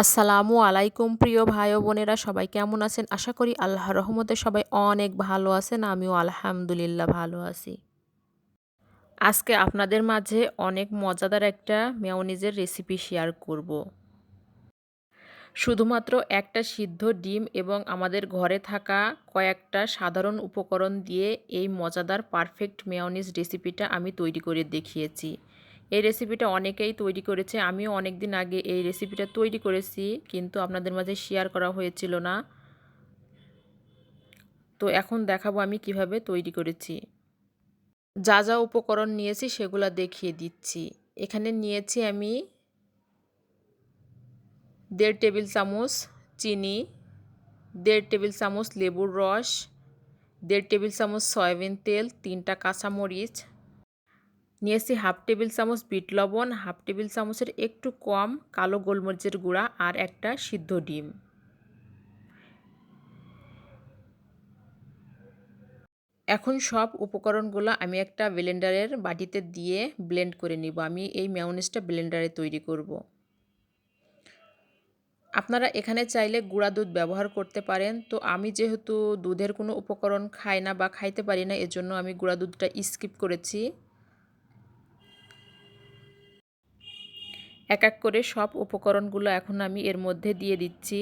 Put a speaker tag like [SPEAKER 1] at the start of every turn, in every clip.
[SPEAKER 1] আসসালামু আলাইকুম, প্রিয় ভাই ও বোনেরা, সবাই কেমন আছেন? আশা করি আল্লাহ রহমতে সবাই অনেক ভালো আছেন, আমিও আলহামদুলিল্লাহ ভালো আছি। আজকে আপনাদের মাঝে অনেক মজাদার একটা মেয়নিজের রেসিপি শেয়ার করব। শুধুমাত্র একটা সিদ্ধ ডিম এবং আমাদের ঘরে থাকা কয়েকটা সাধারণ উপকরণ দিয়ে এই মজাদার পারফেক্ট মেয়নিজ রেসিপিটা আমি তৈরি করে দেখিয়েছি। এই রেসিপিটা অনেকেই তৈরি করেছে। আমিও অনেক দিন আগে এই রেসিপিটা তৈরি করেছি, কিন্তু আপনাদের মাঝে শেয়ার করা হয়েছিল না। তো এখন দেখাবো আমি কীভাবে তৈরি করেছি। যা যা উপকরণ নিয়েছি সেগুলো দেখিয়ে দিচ্ছি। এখানে নিয়েছি আমি দেড় টেবিল চামচ চিনি, দেড় টেবিল চামচ লেবুর রস, দেড় টেবিল চামচ সয়াবিন তেল, তিনটা কাঁচামরিচ নিয়েছি হাফ টেবিল চামচ বিট লবণ, হাফ টেবিল চামচের একটু কম কালো গোলমরিচের গুঁড়া আর একটা সিদ্ধ ডিম। এখন সব উপকরণগুলো আমি একটা ব্লেন্ডারের বাটিতে দিয়ে ব্লেন্ড করে নিব। আমি এই ম্যাওনিসটা ব্লেন্ডারে তৈরি করব। আপনারা এখানে চাইলে গুঁড়া দুধ ব্যবহার করতে পারেন। তো আমি যেহেতু দুধের কোনো উপকরণ খাই না বা খাইতে পারি না, এজন্য আমি গুঁড়া দুধটা স্কিপ করেছি। এক এক করে সব উপকরণগুলো এখন আমি এর মধ্যে দিয়ে দিচ্ছি।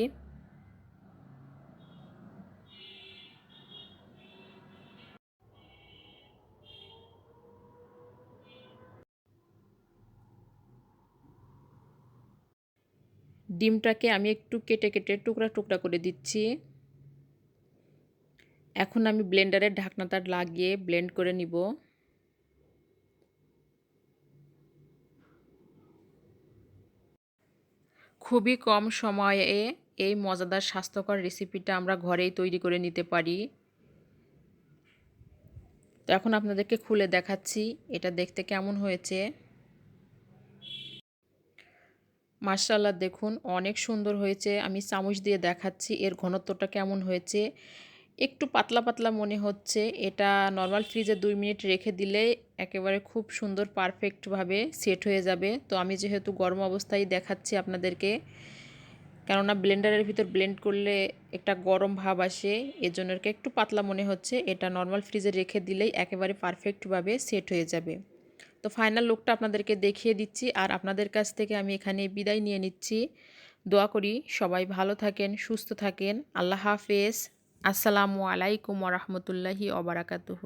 [SPEAKER 1] ডিমটাকে আমি একটু কেটে কেটে টুকরা টুকরা করে দিচ্ছি। এখন আমি ব্লেন্ডারের ঢাকনাটা লাগিয়ে ব্লেন্ড করে নিব। খুবই কম সময়ে এই মজাদার স্বাস্থ্যকর রেসিপিটা আমরা ঘরেই তৈরি করে নিতে পারি। তো এখন আপনাদেরকে খুলে দেখাচ্ছি, এটা দেখতে কেমন হয়েছে। মার্শাল্লাহ দেখুন, অনেক সুন্দর হয়েছে। আমি চামচ দিয়ে দেখাচ্ছি, এর ঘনত্বটা কেমন হয়েছে। একটু পাতলা পাতলা মনে হচ্ছে। এটা নর্মাল ফ্রিজে দুই মিনিট রেখে দিলে একেবারে খুব সুন্দর পারফেক্টভাবে সেট হয়ে যাবে। তো আমি যেহেতু গরম অবস্থায় দেখাচ্ছি আপনাদেরকে, কেননা ব্লেন্ডারের ভিতর ব্লেন্ড করলে একটা গরম ভাব আসে এজন্য একটু পাতলা মনে হচ্ছে। এটা নর্মাল ফ্রিজে রেখে দিলেই একেবারে পারফেক্টভাবে সেট হয়ে যাবে। তো ফাইনাল লুকটা আপনাদেরকে দেখিয়ে দিচ্ছি আর আপনাদের কাছ থেকে আমি এখানে বিদায় নিয়ে নিচ্ছি। দোয়া করি সবাই ভালো থাকেন, সুস্থ থাকেন। আল্লাহ হাফেজ। আসসালামু আলাইকুম রহমতুল্লাহি অবরাকাতুহ